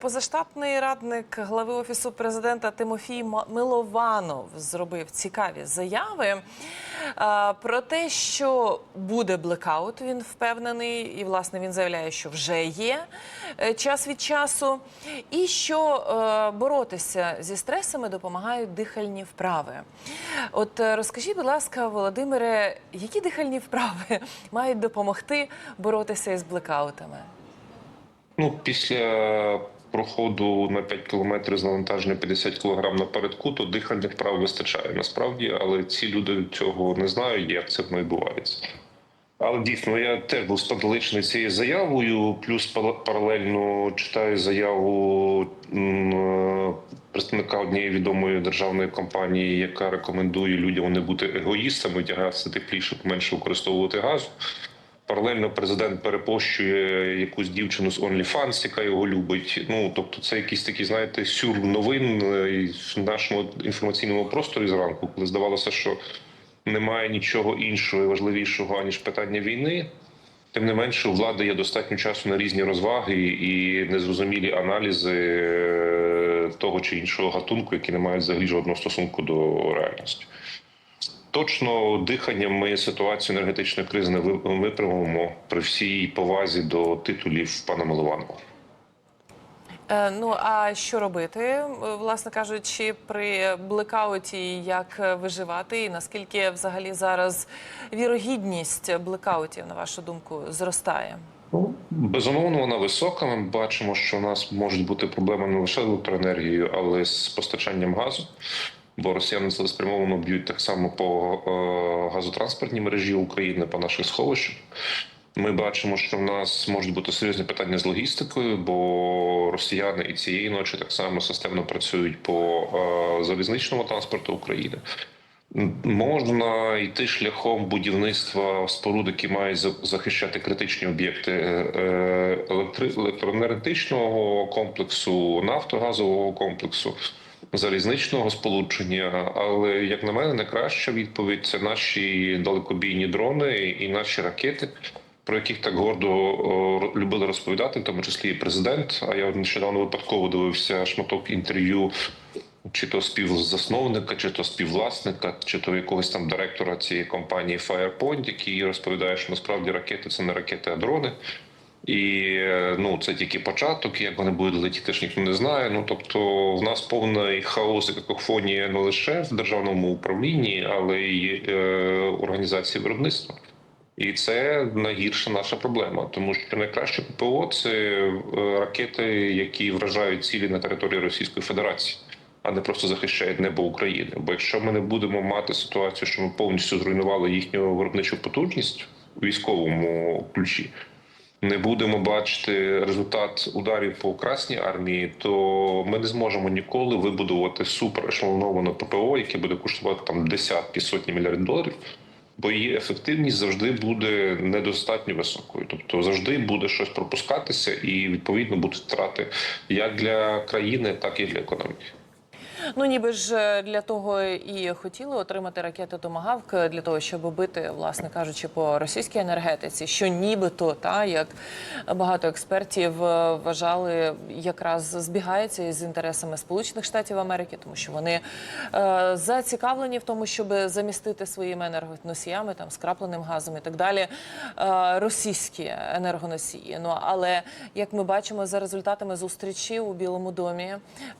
Позаштатний радник глави офісу президента Тимофій Милованов зробив цікаві заяви е, про те, що буде блекаут. Він впевнений, і власне він заявляє, що вже є е, час від часу, і що е, боротися зі стресами допомагають дихальні вправи. От розкажіть, будь ласка, Володимире, які дихальні вправи мають допомогти боротися із блекаутами? Ну, після проходу на 5 кілометрів з навантаження 50 кг напередку, то дихальних вправ вистачає насправді, але ці люди цього не знають, як це відбувається. Але дійсно, я теж був спантеличений цією заявою, плюс паралельно читаю заяву е, представника однієї відомої державної компанії, яка рекомендує людям не бути егоїстами, одягатися тепліше, поменше використовувати газ. Паралельно президент перепощує якусь дівчину з OnlyFans, яка його любить. Ну тобто, це якісь такі, знаєте, сюр новин е, в нашому інформаційному просторі зранку, коли здавалося, що немає нічого іншого і важливішого аніж питання війни. Тим не менше, у влади є достатньо часу на різні розваги і незрозумілі аналізи е, того чи іншого гатунку, які не мають взагалі жодного стосунку до реальності. Точно диханням ми ситуацію енергетичної кризи не виправимо при всій повазі до титулів пана Милованова. Е, Ну а що робити, е, власне кажучи, при блекауті, як виживати, і наскільки взагалі зараз вірогідність блекаутів, на вашу думку, зростає? Ну, безумовно, вона висока. Ми бачимо, що у нас можуть бути проблеми не лише з електроенергією, але й з постачанням газу. Бо росіяни цілеспрямовано б'ють так само по е, газотранспортній мережі України, по наших сховищах. Ми бачимо, що в нас можуть бути серйозні питання з логістикою, бо росіяни і цієї ночі так само системно працюють по е, залізничному транспорту України. Можна йти шляхом будівництва споруд, які мають за- захищати критичні об'єкти е, електроенергетичного комплексу, нафтогазового комплексу, залізничного сполучення. Але як на мене, найкраща відповідь це наші далекобійні дрони і наші ракети. Про яких так гордо любили розповідати, в тому числі і президент. А я нещодавно випадково дивився шматок інтерв'ю чи то співзасновника, чи то співвласника, чи то якогось там директора цієї компанії Firepoint, який розповідає, що насправді ракети це не ракети, а дрони. І е, ну це тільки початок. Як вони будуть летіти, ж ніхто не знає. Ну тобто, в нас повний хаос і какофонія не лише в державному управлінні, але й е, організації виробництва. І це найгірша наша проблема, тому що найкраще ППО це е, ракети, які вражають цілі на території Російської Федерації, а не просто захищають небо України. Бо якщо ми не будемо мати ситуацію, що ми повністю зруйнували їхню виробничу потужність у військовому ключі, не будемо бачити результат ударів по Красній армії, то ми не зможемо ніколи вибудувати суперешелоноване ППО, яке буде коштувати там десятки сотні мільярдів доларів. Бо її ефективність завжди буде недостатньо високою, тобто завжди буде щось пропускатися, і відповідно будуть втрати як для країни, так і для економіки. Ну ніби ж е, для того і хотіли отримати ракети Томагавк е, для того, щоб бити, власне кажучи, по російській енергетиці, що нібито та як багато експертів е, вважали, якраз збігається із інтересами Сполучених Штатів Америки, тому що вони е, зацікавлені в тому, щоб замістити своїми енергоносіями, там скрапленим газом і так далі, е, російські енергоносії. Ну але як ми бачимо за результатами зустрічі у Білому домі,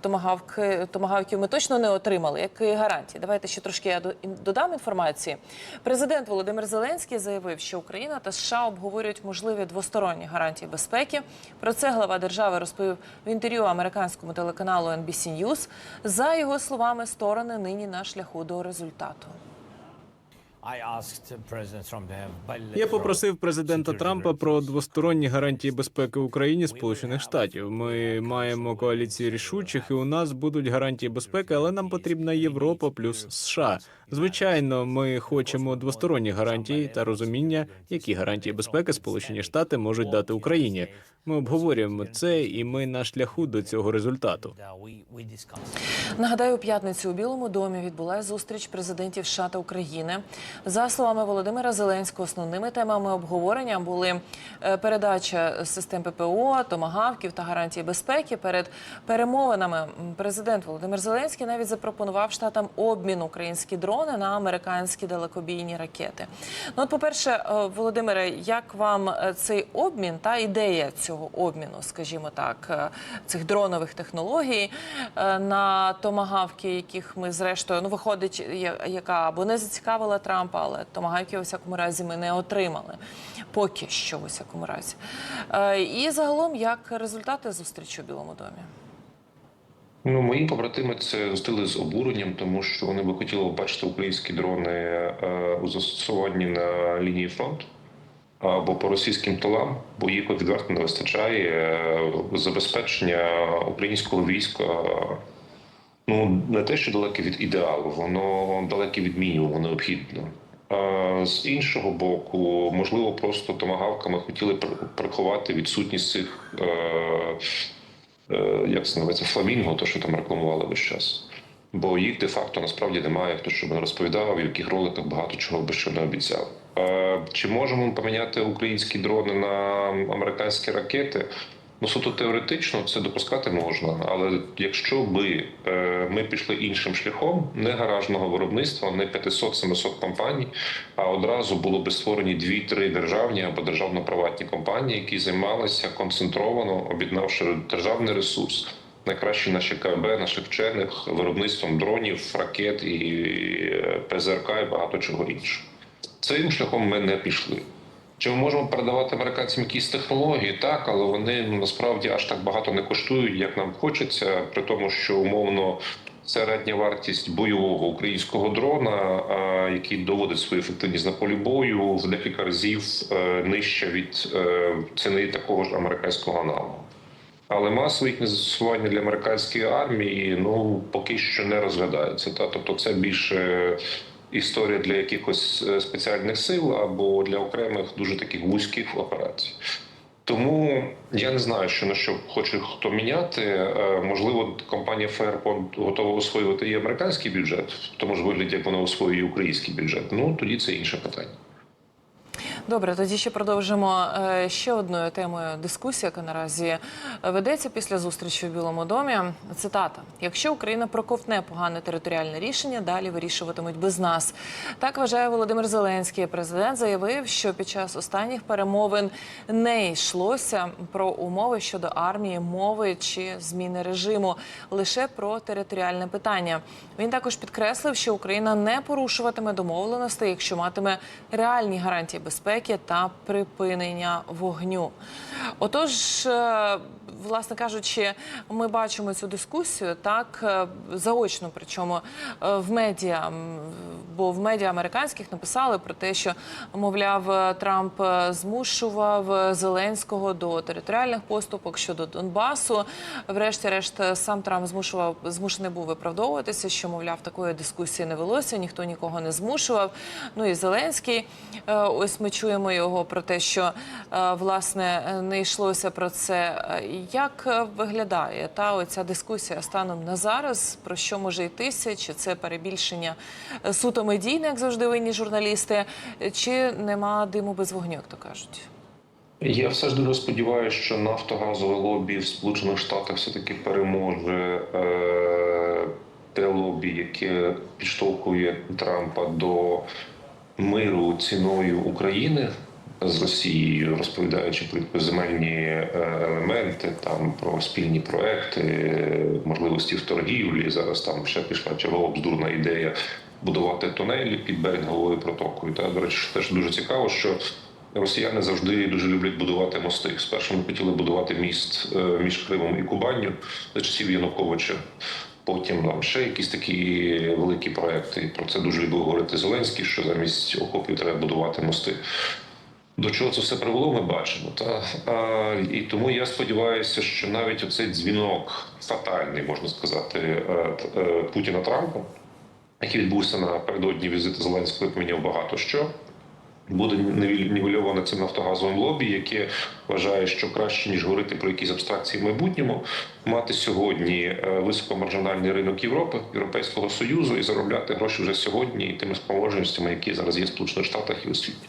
томагавки томагавків ми точно не отримали. Як гарантії. Давайте ще трошки я до- додам інформації. Президент Володимир Зеленський заявив, що Україна та США обговорюють можливі двосторонні гарантії безпеки. Про це глава держави розповів в інтерв'ю американському телеканалу NBC News. За його словами, сторони нині на шляху до результату. Я попросив президента Трампа про двосторонні гарантії безпеки Україні Сполучених Штатів. Ми маємо коаліцію рішучих, і у нас будуть гарантії безпеки, але нам потрібна Європа плюс США. Звичайно, ми хочемо двосторонні гарантії та розуміння, які гарантії безпеки Сполучені Штати можуть дати Україні. Ми обговорюємо це, і ми на шляху до цього результату. Нагадаю, у п'ятницю у Білому домі відбулася зустріч президентів США та України. За словами Володимира Зеленського, основними темами обговорення були е, передача систем ППО, томагавків та гарантії безпеки. Перед перемовинами президент Володимир Зеленський навіть запропонував штатам обмін українські дрони на американські далекобійні ракети. Ну, от, по-перше, е, Володимире, як вам е, цей обмін та ідея цього обміну, скажімо так, цих дронових технологій на томагавки, яких ми зрештою ну виходить, яка або не зацікавила Трампа, але томагавки у всякому разі ми не отримали. Поки що, у всякому разі. Е, І загалом, як результати зустрічі у Білому домі? Ну, мої побратими це зустріли з обуренням, тому що вони би хотіли бачити українські дрони е, у застосуванні на лінії фронту або по російським тилам, бо їх відверто не вистачає е, забезпечення українського війська. Ну не те, що далеке від ідеалу, воно далеке від мінімуму необхідно. З іншого боку, можливо, просто томагавками хотіли приховати відсутність цих. Е, е, як це називається, фламінго, то що там рекламували весь час. Бо їх де-факто насправді немає, хто що не розповідав, в яких роликах багато чого би що не обіцяв. Е, чи можемо поміняти українські дрони на американські ракети? Ну, суто теоретично це допускати можна, але якщо би е, ми пішли іншим шляхом, не гаражного виробництва, не 500-700 компаній, а одразу було би створені 2-3 державні або державно-приватні компанії, які займалися концентровано, об'єднавши державний ресурс, найкращі наші КБ, наших вчених, виробництвом дронів, ракет і е, ПЗРК і багато чого іншого. Цим шляхом ми не пішли. Чи ми можемо передавати американцям якісь технології? Так, але вони насправді аж так багато не коштують, як нам хочеться, при тому, що умовно середня вартість бойового українського дрона, який доводить свою ефективність на полі бою, в декілька разів е, нижча від е, ціни такого ж американського аналогу. Але масове їхнє застосування для американської армії ну поки що не розглядається. Та тобто, це більше історія для якихось е, спеціальних сил або для окремих дуже таких вузьких операцій. Тому я не знаю, що на що хоче хто міняти. Е, Можливо, компанія Fairport готова освоювати і американський бюджет, в тому ж вигляді, як вона освоює і український бюджет. Ну тоді це інше питання. Добре, тоді ще продовжимо е, ще одною темою дискусії, яка наразі ведеться після зустрічі в Білому домі. Цитата: якщо Україна проковтне погане територіальне рішення, далі вирішуватимуть без нас. Так вважає Володимир Зеленський. Президент заявив, що під час останніх перемовин не йшлося про умови щодо армії, мови чи зміни режиму, лише про територіальне питання. Він також підкреслив, що Україна не порушуватиме домовленостей, якщо матиме реальні гарантії безпеки та припинення вогню. Отож, е, власне кажучи, ми бачимо цю дискусію так е, заочно, причому е, в медіа, бо в медіа американських написали про те, що мовляв е, Трамп змушував Зеленського до територіальних поступок щодо Донбасу. Врешті-решт, сам Трамп змушував змушений був виправдовуватися, що мовляв такої дискусії не велося, ніхто нікого не змушував. Ну і Зеленський, ось ми чуємо його про те, що власне не йшлося про це. Як е, виглядає та оця дискусія станом на зараз? Про що може йтися? Чи це перебільшення е, суто медійне, як завжди винні журналісти, чи нема диму без вогню, як то кажуть? Я все ж дуже сподіваюся, що нафтогазове лобі в Сполучених Штатах все таки переможе е, те лобі, яке підштовхує Трампа до миру ціною України з Росією, розповідаючи про земельні е, елементи, там про спільні проекти, можливості в торгівлі. Зараз там ще пішла чергова бздурна ідея будувати тунелі під береговою протокою. Та до речі, теж дуже цікаво, що Росіяни завжди дуже люблять будувати мости. Спершу вони хотіли будувати міст е, між Кримом і Кубанню за часів Януковича. Потім там ще якісь такі великі проекти. Про це дуже любив говорити Зеленський, що замість окопів треба будувати мости. До чого це все привело, ми бачимо. Та а, і тому я сподіваюся, що навіть оцей дзвінок фатальний, можна сказати, е, е, Путіна Трампа, який відбувся напередодні візиту Зеленського, поміняв багато що. буде нівель- нівельоване цим нафтогазовим лобі, яке вважає, що краще ніж говорити про якісь абстракції в майбутньому, мати сьогодні е, високомаржинальний ринок Європи, Європейського союзу і заробляти гроші вже сьогодні і тими спроможностями, які зараз є в Сполучених Штатах і у світі.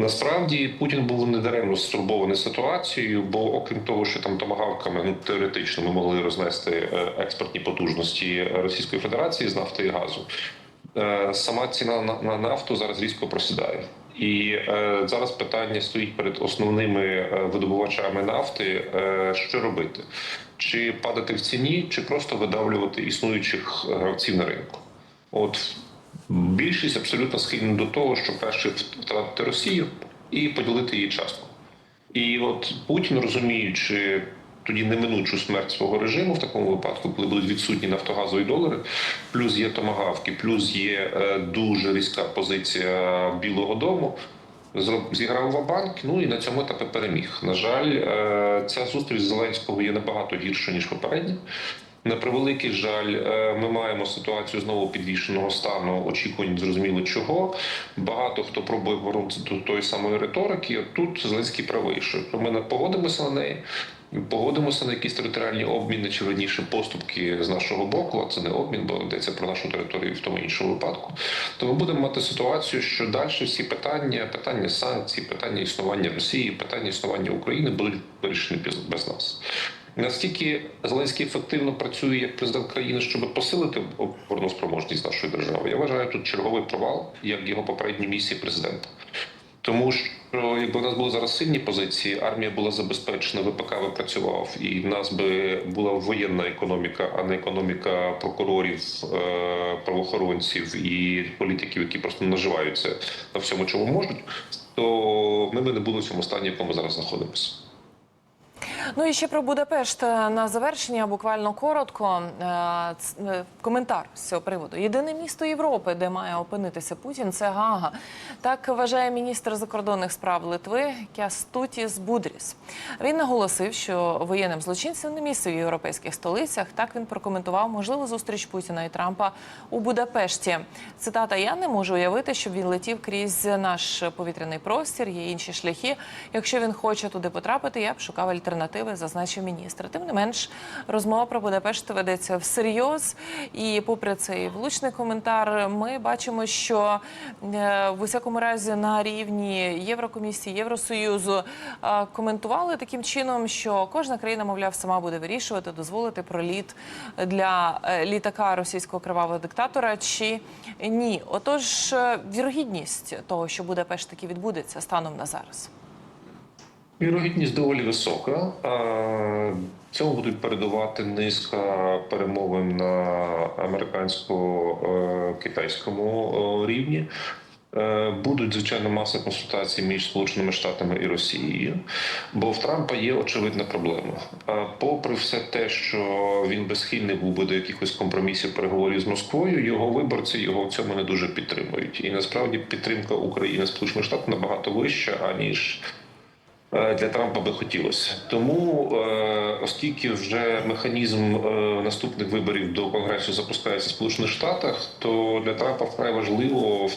Насправді Путін був недаремно стурбований ситуацією, бо окрім того, що там томагавками ну теоретично ми могли рознести е, експортні потужності Російської Федерації з нафти і газу. е, Сама ціна на, на нафту зараз різко просідає. І е, зараз питання стоїть перед основними видобувачами нафти: що робити? Чи падати в ціні, чи просто видавлювати існуючих гравців на ринку? От більшість абсолютно схильна до того, що краще втратити Росію і поділити її частку. І от Путін, розуміючи тоді неминучу смерть свого режиму в такому випадку, коли будуть відсутні нафтогазові долари, плюс є томагавки, плюс є е, дуже різка позиція Білого Дому. Зіграв ва-банк, ну і на цьому етапі переміг. На жаль, е, ця зустріч Зеленського є набагато гірша ніж попередня. На превеликий жаль, е, ми маємо ситуацію знову підвішеного стану, очікувань зрозуміло чого. Багато хто пробує повернутися до тої самої риторики. От Тут Зеленський правий, що ми не погодимося на неї. Погодимося на якісь територіальні обміни чи верніше поступки з нашого боку, а це не обмін, бо йдеться про нашу територію в тому іншому випадку. То ми будемо мати ситуацію, що далі всі питання, питання санкцій, питання існування Росії, питання існування України будуть вирішені без нас. Наскільки Зеленський ефективно працює як президент країни, щоб посилити обороноспроможність нашої держави, я вважаю тут черговий провал, як його попередні місії президента. Тому що якби в нас були зараз сильні позиції, армія була забезпечена, ВПК би працював, і в нас би була воєнна економіка, а не економіка прокурорів, е, правоохоронців і політиків, які просто наживаються на всьому, чому можуть, то ми би не були в цьому стані, в якому зараз знаходимося. Ну і ще про Будапешт е, на завершення, буквально коротко. Е, е, Коментар з цього приводу. Єдине місто Європи, де має опинитися Путін, це Гага. Так вважає міністр закордонних справ Литви Кястутіс Будріс. Він наголосив, що воєнним злочинцям не місце в європейських столицях. Так він прокоментував можливу зустріч Путіна і Трампа у Будапешті. Цитата: Я не можу уявити, щоб він летів крізь наш повітряний простір. Є інші шляхи. Якщо він хоче туди потрапити, я б шукав альтернативи, зазначив міністр. Тим не менш, розмова про Будапешт ведеться всерйоз. І попри цей влучний коментар, ми бачимо, що е, в усякому разі на рівні Єврокомісії, Євросоюзу е, коментували таким чином, що кожна країна, мовляв, сама буде вирішувати, дозволити проліт для е, літака російського кривавого диктатора чи ні. Отож, вірогідність того, що Будапешт таки відбудеться станом на зараз. Вірогідність доволі висока. Цьому будуть передувати низка перемовин на американсько-китайському рівні. Е, Будуть звичайно маса консультацій між Сполученими Штатами і Росією, бо в Трампа є очевидна проблема. Попри все те, що він безхильний був би до якихось компромісів переговорів з Москвою, його виборці його в цьому не дуже підтримують. І насправді підтримка України Сполучених Штатів набагато вища аніж е, для Трампа би хотілося. Тому, е, оскільки вже механізм е, наступних виборів до конгресу запускається в Сполучених Штатах, то для Трампа вкрай важливо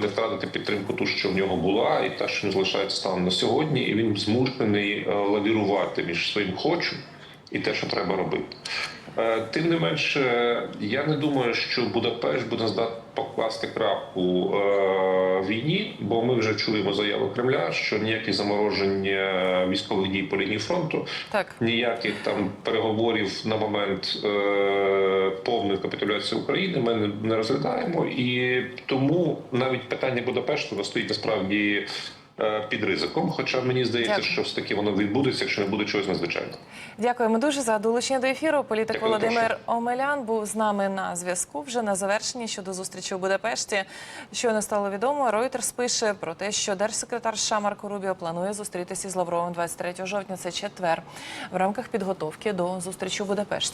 не втратити підтримку ту, що в нього була, і та, що не залишається станом на сьогодні, і він змушений е, лавірувати між своїм хочу і те, що треба робити. Е, Тим не менше, я не думаю, що Будапешт буде здатний покласти крапку е, війні, бо ми вже чуємо заяву Кремля, що ніякі замороження військових дій по лінії фронту, Так. ніяких там переговорів на момент е, повної капітуляції України ми не, розглядаємо, і тому навіть питання Будапешту стоїть насправді під ризиком. Хоча мені здається, Дякую. що все таки воно відбудеться, якщо не буде чогось надзвичайного. Дякуємо дуже за долучення до ефіру. Політик Дякую, Володимир Омелян був з нами на зв'язку вже на завершенні щодо зустрічі у Будапешті. Щойно стало відомо, Reuters пише про те, що держсекретар США Марко Рубіо планує зустрітися з Лавровим 23 жовтня. Це четвер в рамках підготовки до зустрічі у Будапешті.